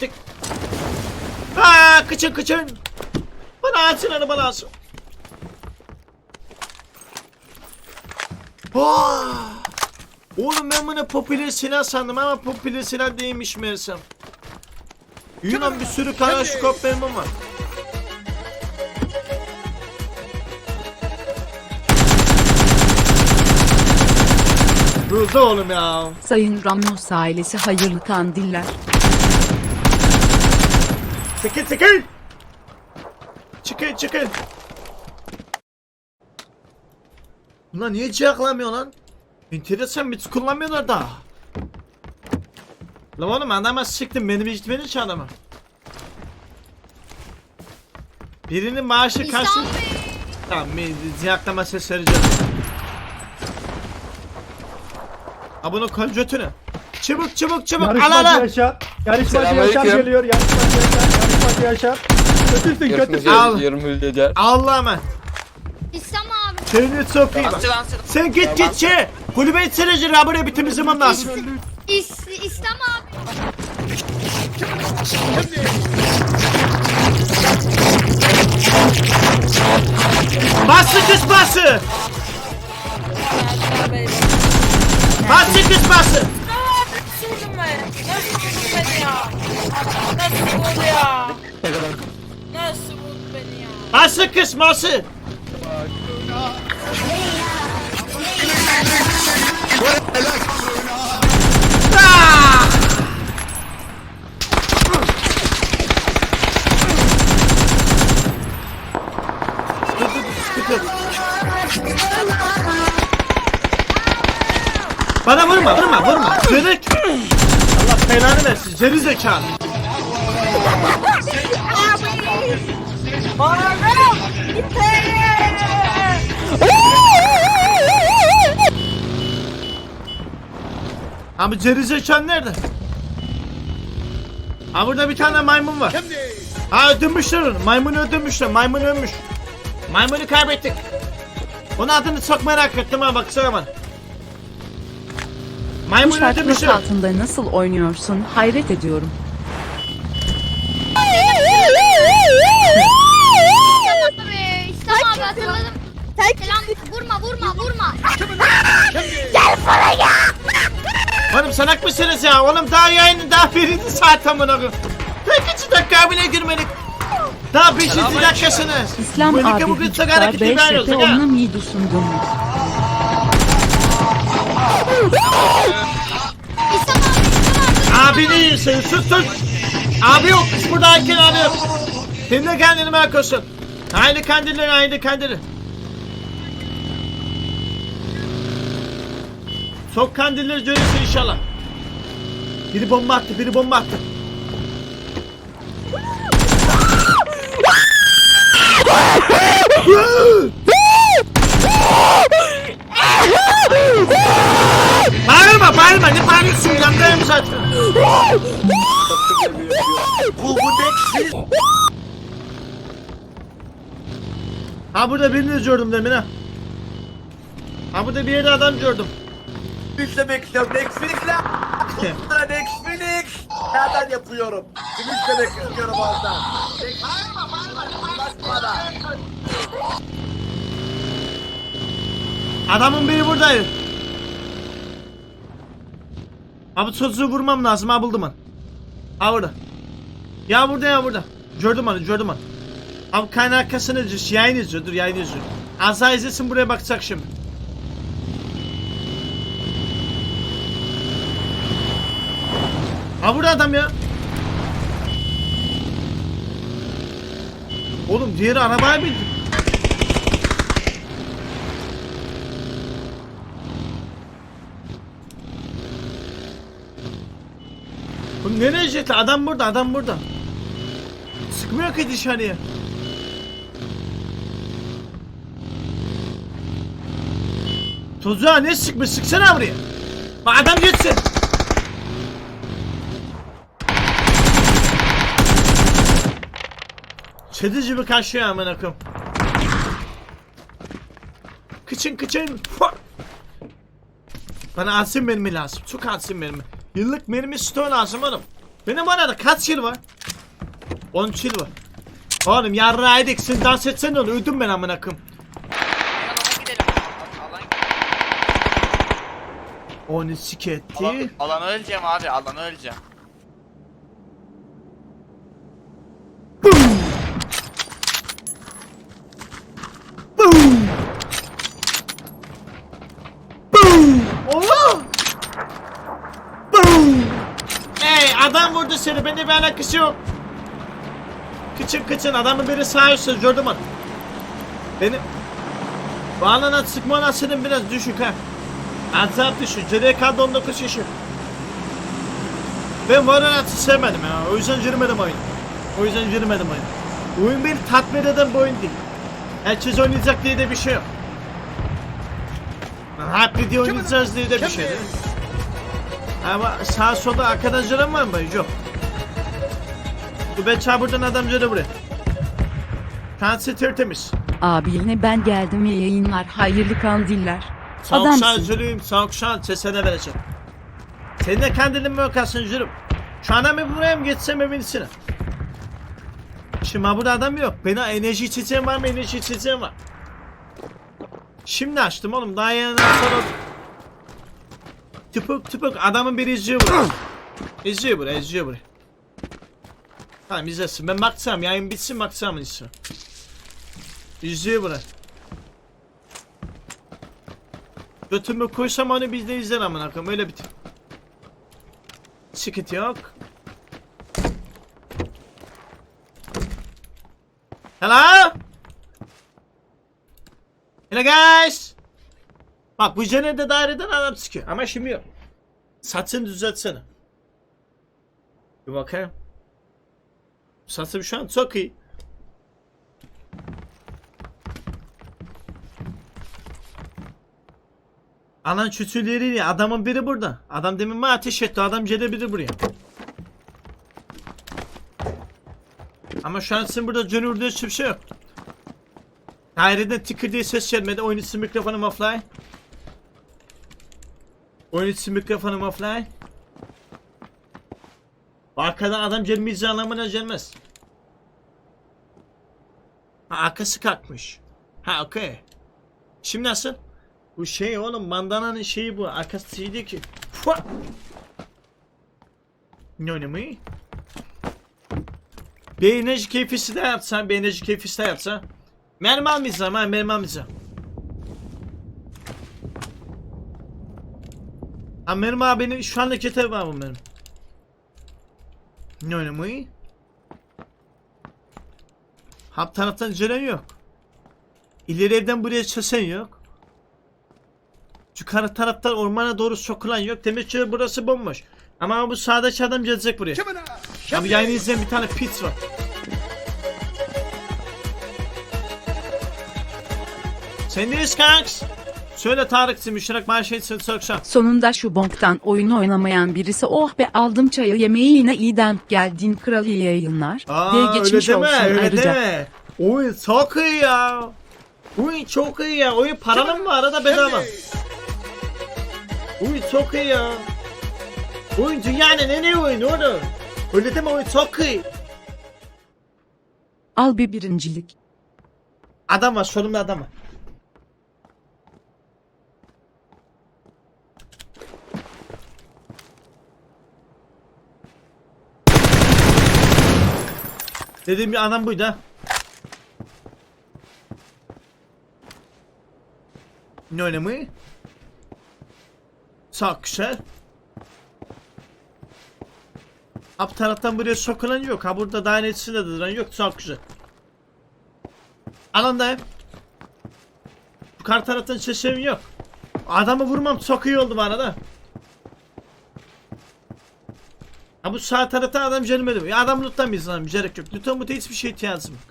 Tık. Aa kıçın kıçın. Bana alsın onu bana alsın. Oh! Oğlum ben bunu popüler silah sandım ama popüler silah değilmiş meğersem. Yunan bir sürü karaşkop benim var. Buldu oğlum ya. Sayın Ramos ailesi hayırlı kandiller. Çekil çekil. Çıkın çıkın. Bunlar niye ciyaklamıyor lan? Enteresan bir kullanmıyorlar da. Lan oğlum adama sıktım benim icitmeni hiç adamı. Birinin maaşı Bey. Tamam bir ciyaklama ses vereceğim. Ha bunu koy götünü. Çabuk çabuk çabuk al al al. Yarışmacı. Yaşar geliyor. Yarışmacı Yaşar. Yarışmacı Yaşar. Kötüsün kötüsün. Al. Yarım hülyeder. Allah'a emanet. İslam abi. Kendine çok iyi bak. Sen git git şey. Kulübe buraya bir temizlemem lazım. İs, İslam abi. Bası kız bası. Bası kız bası. Vurdum ben. Nasıl ya? Nasıl sıkıntı yok. Bana vurma, vurma, vurma. Zırık. Allah belanı versin, geri zekalı. Abi geri zekalı nerede? Ha burada bir tane maymun var. Ha öldürmüşler onu. Maymunu öldürmüşler. Maymun ölmüş. Maymunu kaybettik. Onun adını çok merak ettim ha baksana bana. Maymun öldürmüşler. altında nasıl oynuyorsun hayret ediyorum. Salak mısınız ya? Oğlum daha yayının daha birinci saat amına koyayım. İki dakika bile girmedik. Daha beşinci dakikasınız. İslam Böyle abi bugün çok Hüccar hareketli veriyoruz, BŞT ha? onun iyi sundum. İslam abi. Ne iyisin? Sus sus. Abi yok. Biz burada erken abi yok. Sen de kendini bakıyorsun. Haydi kandiller haydi kandiller. Sok kandilleri görürsün inşallah. Biri bomba attı, biri bomba attı. bağırma, bağırma. Ne bağırıyorsun? Yandayım zaten. Ha burada birini gördüm demin ha. Ha burada bir yerde adam gördüm. Yüklemek istiyorum. Netflix'le. Kontra Netflix. Nereden yapıyorum? Yüklemek istiyorum oradan. Bakmadan. Adamın biri buradaydı. Abi çocuğu vurmam lazım ha buldum onu. Ha burada. Ya burada ya burada. Gördüm onu gördüm onu. Abi kaynağı arkasını. Yayın izliyor. Dur yayın izliyor. Az daha izlesin buraya bakacak şimdi. Ha burada adam ya. Oğlum diğeri arabaya bindi. Bu nereye jeti? Adam burada, adam burada. Sıkmıyor ki dışarıya. Tuzağa ne sıkmış? Sıksana buraya. Bak adam gitsin. Çedi gibi kaçıyor amına koyayım. Kıçın kıçın. Bana alsın mermi lazım. Çok alsın mermi. Yıllık mermi stoğu lazım oğlum. Benim arada kaç yıl var? 13 yıl var. Oğlum yarrağı edeksin dans etsene onu ödüm ben amına koyayım. Alana. Alan, Onu siketti. alan, alana öleceğim abi. Alana öleceğim. Allah! Boom! Ey seni bende bir alakası yok. Kıçın kıçın adamın biri sağ üstte gördüm onu. Benim Bağlanan sıkma olasılığın biraz düşük ha. Azap düşük. CD kaldı 19 yaşı. Ben Valorant'ı sevmedim ya. O yüzden girmedim oyun. O yüzden girmedim oyun. Oyun beni tatmin eden bir oyun değil. Herkes oynayacak diye de bir şey yok. Happy diye oynayacağız diye de bir şey yok. Ama sağ solda arkadaşlarım var mı? Yok. Ben çaburdan adamları buraya. Kansı tertemiz. Abi yine ben geldim iyi yayınlar hayırlı kandiller. Soğuk Adamsın. şansölüyüm, soğuk şans sesine vereceğim. Senin de kendini mi okarsın jürüm? Şu an mı buraya mı geçsem evin içine? Şimdi ha burada adam yok. Bana enerji içeceğim var mı? Enerji içeceğim var. Şimdi açtım oğlum. Daha yeni sonra... Tıpık tıpık adamın biri izliyor buraya. İzliyor buraya, izliyor buraya. Tamam izlesin. Ben bakacağım. Yayın bitsin bakacağım izliyor. İzliyor buraya. Götümü koysam onu biz de izler amına koyayım öyle bitir. Sıkıntı yok. Hello? Hello guys. Bak bu jenerde daireden adam sıkıyor ama şimdi yok. Saçını düzeltsene. Bir bakayım. Saçım şu an çok iyi. Anan çütüleriyle adamın biri burada. Adam demin mi ateş etti adam cede biri buraya. Ama şu an sizin burada vurduğu hiçbir şey yok. Daireden tıkır diye ses gelmedi. Oyun için mikrofonum offline. Oyun için mikrofonum offline. Arkadan adam gelmeyeceği anlamına gelmez. Ha arkası kalkmış. Ha okey. Şimdi nasıl? Bu şey oğlum bandananın şeyi bu. Arkası şey değil ki. Fua! Ne oynamayı? Bir enerji keyfisi de yapsan, bir enerji keyfisi de yapsan. Mermi almayacağım ha, mermi almayacağım. Ha mermi abinin şu anda yeter var bu mermi. Ne oynamayı? Hap taraftan ceren yok. İleri evden buraya çesen yok. Yukarı taraftan ormana doğru sokulan yok. Demek ki burası bomboş. Ama bu sağdaki adam gelecek buraya. Abi yayını izleyen bir tane pit var. Sen neyiz kanks? Söyle Tarık'sın müşterek maaşıytsın sokşan. Sonunda şu bonktan oyun oynamayan birisi oh be aldım çayı yemeği yine iyi denk geldin kral iyi yayınlar diye geçmiş öyle olsun deme, öyle ayrıca. deme. Oyun çok iyi ya. Oyun çok iyi ya. Oyun paralı mı arada bedava. Oyun çok iyi ya. Oyun dünyanın en iyi oyunu oğlum. Öyle deme oyun çok iyi. Al bir birincilik. Adam var solumda adam var. Dediğim bir adam buydu ha. Ne oynamayı? Çok güzel. Ab taraftan buraya sokulan yok. Ha burada daire içinde de duran yok. Çok güzel. Alandayım. Yukarı taraftan sesim yok. Adamı vurmam çok iyi oldu bana da. Ha bu sağ tarafta adam canım ediyor. Ya adam lootlamayız lan gerek yok. Lootan bu hiçbir şey ihtiyacım yok.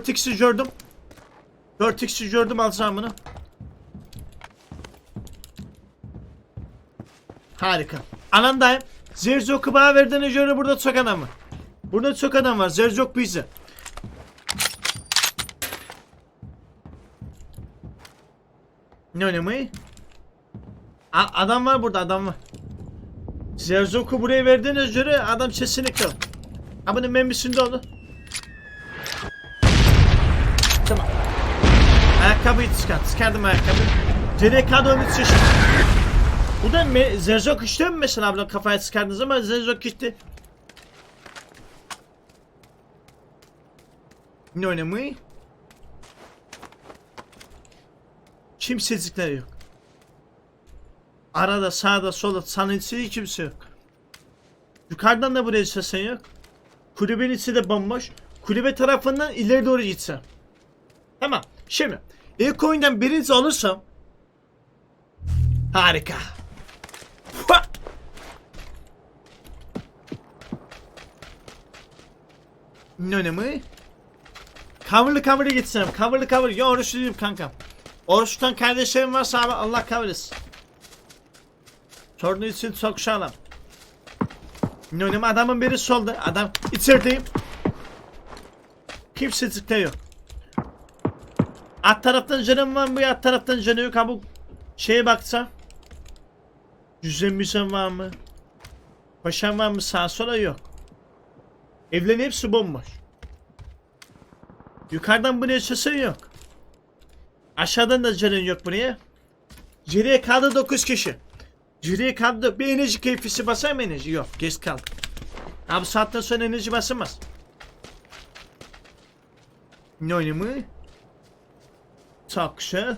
4x'i gördüm. 4x'i gördüm alacağım bunu. Harika. Alandayım. Zerzok'u bana verdiğine göre burada çok adam var. Burada çok adam var. Zerzok bizi. Ne oynamayı? A- adam var burada adam var. Zerzok'u buraya verdiğiniz göre adam kesinlikle. Ha bunun membisinde oldu. Tamam. Ayakkabıyı çıkar. Çıkardım ayakkabıyı. Direkt kadını çeşit. Bu da me Zerzok işte mi mesela abla kafaya çıkardınız ama Zerzok gitti. Ne oynamayı? Kimsecikler yok. Arada sağda solda sanıncı kimse yok. Yukarıdan da buraya sesen yok. Kulübenin içi de bomboş. Kulübe tarafından ileri doğru gitsem. Tamam. Şimdi ilk oyundan birinci olursam harika. Ne önemi? Coverlı cover'ı gitsem. Coverlı cover. Ya oruçluyum kankam. Oruç tutan kardeşlerim varsa abi Allah kahretsin. Sorun için sağlam. Ne önemi adamın biri solda. Adam içerideyim. Kimsecikte yok. At taraftan canım var mı? At taraftan canı yok. Ha bu şeye baksa. Yüzden var mı? Paşam var mı? Sağ sola yok. Evlerin hepsi bomboş. Yukarıdan buraya çıksan yok. Aşağıdan da canın yok buraya. Geriye kaldı 9 kişi. Geriye kaldı. Bir enerji keyfisi basar mı enerji? Yok. Geç kaldı. Abi saatten sonra enerji basamaz. Ne? Çok güzel.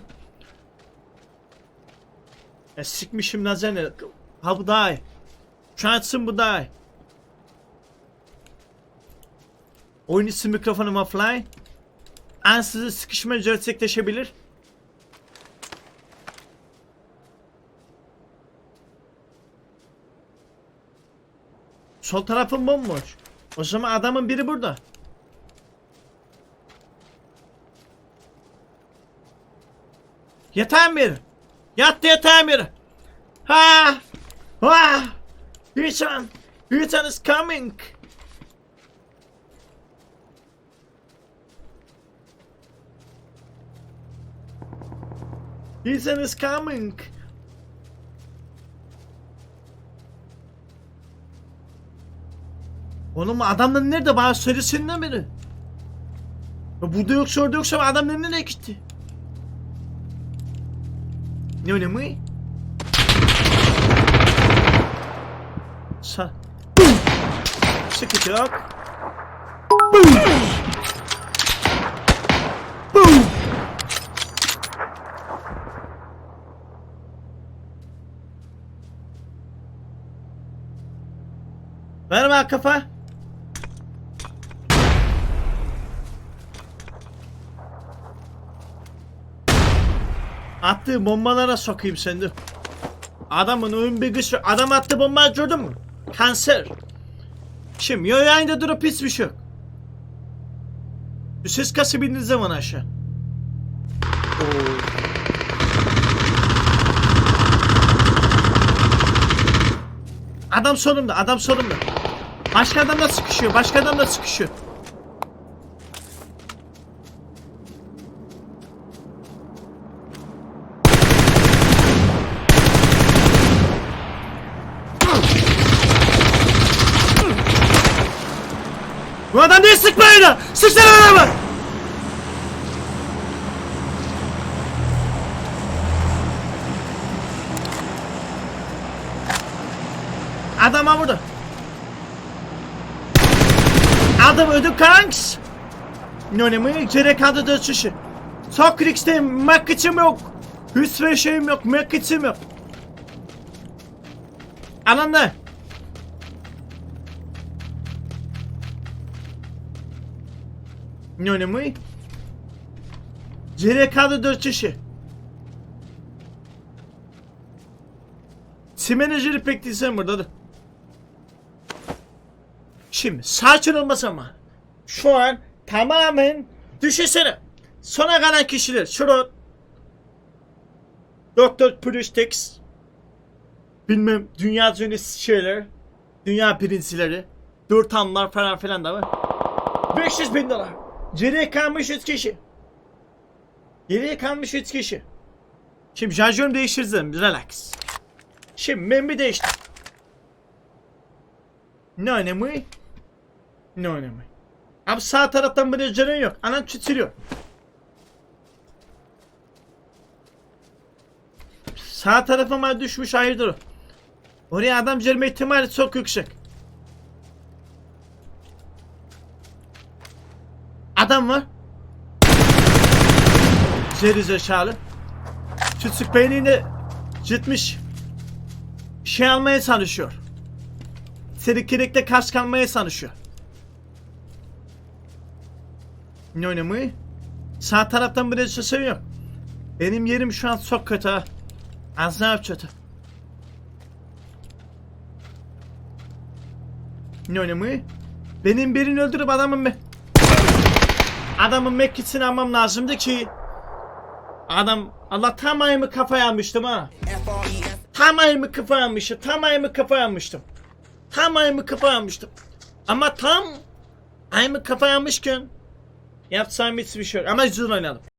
E sikmişim lazerle. Ha bu daha iyi. Transın bu daha iyi. Oyun için mikrofonum offline. Ansızın sıkışma gerçekleşebilir. Sol tarafım bomboş. O zaman adamın biri burada. Yatağın biri. Yattı yatağın biri. Ha! Ha! Ethan! Ethan is coming! Ethan is coming! Oğlum adamlar nerede bana söylesene biri. Ya burada yoksa orada yoksa adamlar nereye gitti? Ne önemi? Sa... Sıkıntı yok. Bak kafa. Attığı bombalara sokayım seni. dur. Adamın oyun bilgisi adam attı bombayı gördün mü? Kanser. Şimdi yo yayında durup hiçbir şey yok. Ses kası bindiğiniz zaman aşağı. Oo. Adam solumda, adam solumda. Başka adam da sıkışıyor, başka adam da sıkışıyor. Bu adam değil sıkmayın da! Sıksana adamı! Adama vurdu. Adam öldü kanks. Ne önemi? Gerek adı da çişi. Sokrix'teyim. Makıçım yok. Hiçbir şeyim yok. Makıçım yok. Anandı. Ne önemi? Gerek adı da çişi. Simenajeri pek değilsen burada dur. Şimdi sakin olmasa ama. Şu an tamamen düşünsene. Sona kalan kişiler. Şurada Doktor Pürüştex bilmem dünya üzerinde şeyler dünya birincileri dört anlar falan filan da var 500 bin dolar geriye kalmış 3 kişi geriye kalmış 3 kişi şimdi şarjörümü değiştirdim relax şimdi ben bir değiştim Ne önemi? Ne önemi? Abi sağ taraftan bir canın yok. Anan titriyor. Sağ tarafıma düşmüş hayırdır. Oraya adam gelme ihtimali çok yüksek. Adam var. Geri zekalı. Küçük beynini gitmiş. Şey almaya çalışıyor. Sirkilikte kas kalmaya çalışıyor. Ne oynamayı? Sağ taraftan bir şey seviyorum. Benim yerim şu an çok kötü. Acayip kötü. Ne oynamayı? Benim birini öldürüp adamın me... Adamın mekkisini almam lazımdı ki... Adam... Allah tam ayımı kafaya almıştım ha. Tam ayımı kafaya almıştım. Tam ayımı kafaya almıştım. Tam ayımı kafaya almıştım. Ama tam ayımı kafaya almışken... Yapsam hiçbir şey yok. Ama güzel oynadım.